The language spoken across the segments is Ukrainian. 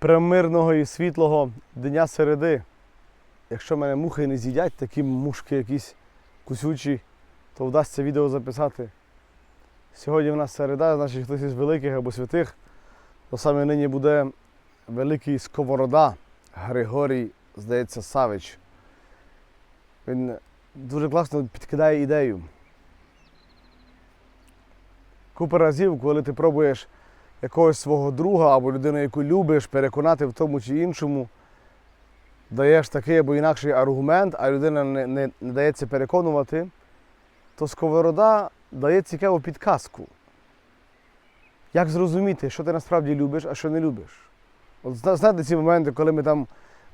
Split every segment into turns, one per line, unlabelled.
премирного і світлого дня середи. Якщо мене мухи не з'їдять, такі мушки якісь кусючі, то вдасться відео записати. Сьогодні в нас середа, значить хтось із великих або святих, то саме нині буде великий сковорода Григорій, здається, Савич. Він дуже класно підкидає ідею. Купа разів, коли ти пробуєш якогось свого друга або людину, яку любиш, переконати в тому чи іншому, даєш такий або інакший аргумент, а людина не, не, не дається переконувати, то сковорода дає цікаву підказку. Як зрозуміти, що ти насправді любиш, а що не любиш? От знаєте ці моменти, коли ми там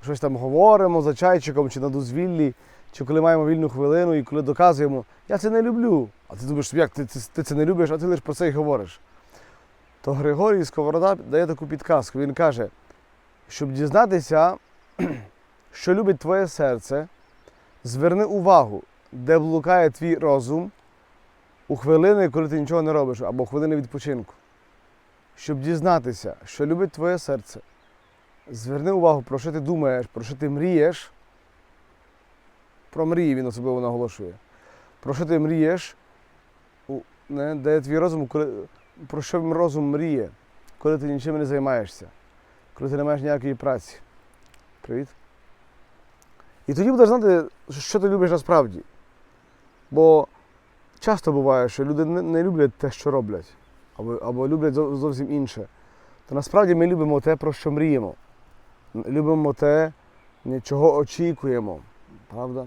щось там говоримо за чайчиком чи на дозвіллі, чи коли маємо вільну хвилину і коли доказуємо, я це не люблю. А ти думаєш, як ти, ти, ти це не любиш, а ти лише про це й говориш. То Григорій Сковорода дає таку підказку. Він каже, щоб дізнатися, що любить твоє серце, зверни увагу, де блукає твій розум у хвилини, коли ти нічого не робиш, або хвилини відпочинку. Щоб дізнатися, що любить твоє серце, зверни увагу, про що ти думаєш, про що ти мрієш. Про мрії він особливо наголошує. Про що ти мрієш, у- не, де твій розум, коли, про що розум мріє, коли ти нічим не займаєшся, коли ти не маєш ніякої праці. Привіт. І тоді будеш знати, що ти любиш насправді. Бо часто буває, що люди не, люблять те, що роблять, або, або люблять зовсім інше. То насправді ми любимо те, про що мріємо. Любимо те, чого очікуємо. Правда?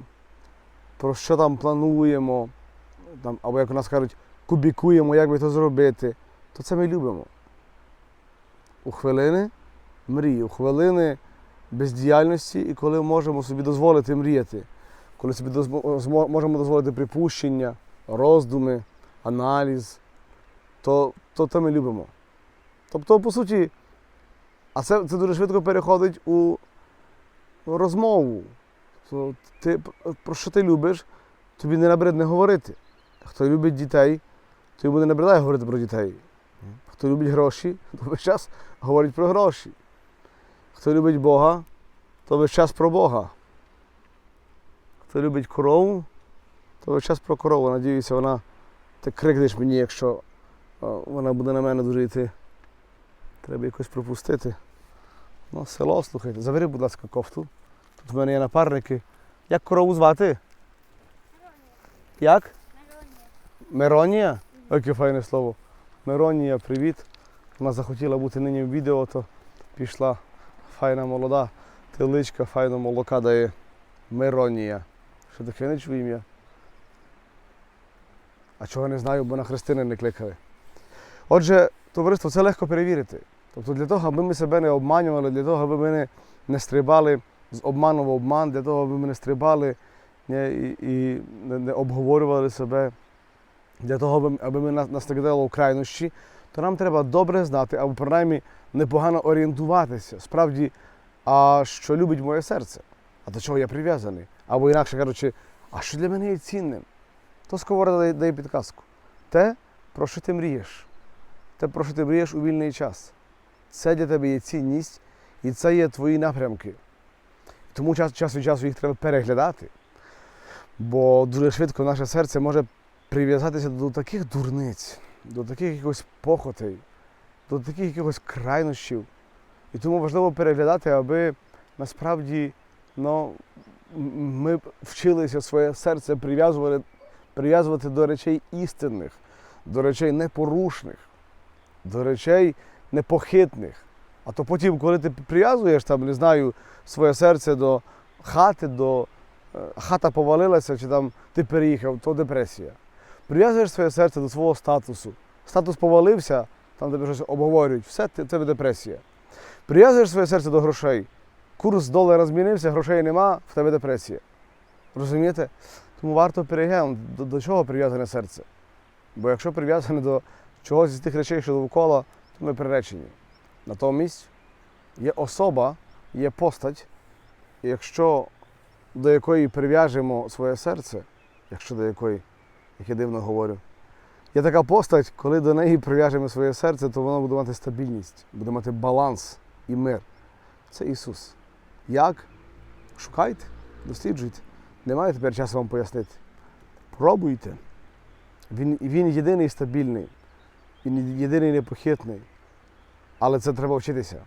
Про що там плануємо, там, або як у нас кажуть, кубікуємо, як би то зробити, то це ми любимо. У хвилини мрії, у хвилини бездіяльності і коли можемо собі дозволити мріяти, коли собі можемо дозволити припущення, роздуми, аналіз, то, то, то ми любимо. Тобто, по суті, а це, це дуже швидко переходить у розмову. Ти, про що ти любиш, тобі не набридне говорити. Хто любить дітей, то йому не набридає говорити про дітей. Хто любить гроші, то весь час говорить про гроші. Хто любить Бога, то весь час про Бога. Хто любить корову, то весь час про корову. Надіюся, вона ти крикнеш мені, якщо вона буде на мене дуже йти. Треба якось пропустити. Ну, село, слухайте. Забери, будь ласка, кофту. Тут в мене є напарники. Як корову звати? Як? Миронія? Яке файне слово. Миронія, привіт. Вона захотіла бути нині в відео, то пішла файна молода теличка, файно молока дає. Миронія. Що таке не чую ім'я? А чого не знаю, бо на Христини не кликали. Отже, товариство, це легко перевірити. Тобто для того, аби ми себе не обманювали, для того, аби ми не, не стрибали з обману в обман, для того, аби ми не стрибали не, і, і не, не обговорювали себе, для того, аби, ми нас, не в то нам треба добре знати, або принаймні непогано орієнтуватися. Справді, а що любить моє серце? А до чого я прив'язаний? Або інакше кажучи, а що для мене є цінним? То сковорода дає підказку. Те, про що ти мрієш. Те, про що ти мрієш у вільний час. Це для тебе є цінність, і це є твої напрямки. Тому час, час від часу їх треба переглядати. Бо дуже швидко наше серце може прив'язатися до таких дурниць, до таких якихось похотей, до таких якихось крайнощів. І тому важливо переглядати, аби насправді ну, ми вчилися своє серце прив'язувати, прив'язувати до речей істинних, до речей непорушних, до речей непохитних. А то потім, коли ти прив'язуєш там, не знаю, своє серце до хати, до е, хата повалилася, чи там ти переїхав, то депресія. Прив'язуєш своє серце до свого статусу. Статус повалився, там тебе щось обговорюють, все тебе депресія. Прив'язуєш своє серце до грошей. Курс долара змінився, грошей нема, в тебе депресія. Розумієте? Тому варто переглянути, до, до чого прив'язане серце. Бо якщо прив'язане до чогось з тих речей, що довкола, то ми приречені. Натомість є особа, є постать, і якщо до якої прив'яжемо своє серце, якщо до якої, як я дивно говорю, є така постать, коли до неї прив'яжемо своє серце, то воно буде мати стабільність, буде мати баланс і мир. це Ісус. Як? Шукайте, досліджуйте. Немає тепер часу вам пояснити. Пробуйте. Він, він єдиний стабільний, він єдиний непохитний. Але це треба вчитися.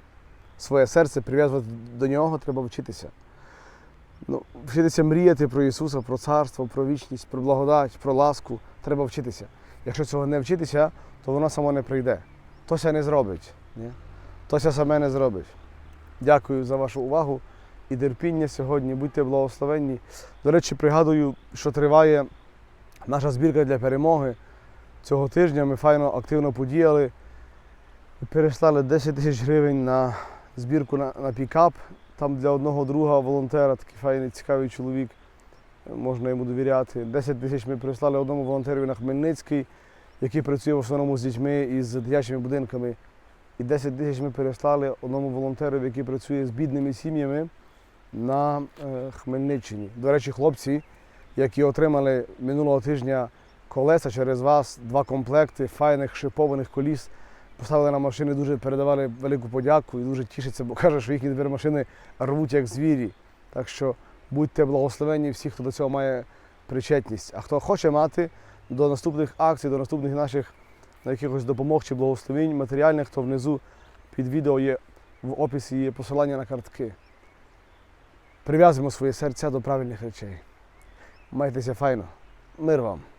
Своє серце прив'язувати до нього треба вчитися. Ну, вчитися мріяти про Ісуса, про царство, про вічність, про благодать, про ласку. Треба вчитися. Якщо цього не вчитися, то воно само не прийде. Тося не зробить. Ні? Тося саме не зробить. Дякую за вашу увагу і терпіння сьогодні. Будьте благословенні. До речі, пригадую, що триває наша збірка для перемоги. Цього тижня ми файно активно подіяли. Переслали 10 тисяч гривень на збірку на, на пікап. Там для одного друга волонтера, такий файний, цікавий чоловік, можна йому довіряти. 10 тисяч ми прислали одному волонтерові на Хмельницький, який працює в основному з дітьми і з дитячими будинками. І 10 тисяч ми переслали одному волонтерові, який працює з бідними сім'ями на е, Хмельниччині. До речі, хлопці, які отримали минулого тижня колеса через вас, два комплекти файних шипованих коліс, поставили на машини, дуже передавали велику подяку і дуже тішаться, бо каже, що їхні тепер машини рвуть як звірі. Так що будьте благословенні всі, хто до цього має причетність. А хто хоче мати до наступних акцій, до наступних наших на якихось допомог чи благословень матеріальних, то внизу під відео є в описі є посилання на картки. Прив'язуємо своє серця до правильних речей. Майтеся файно. Мир вам!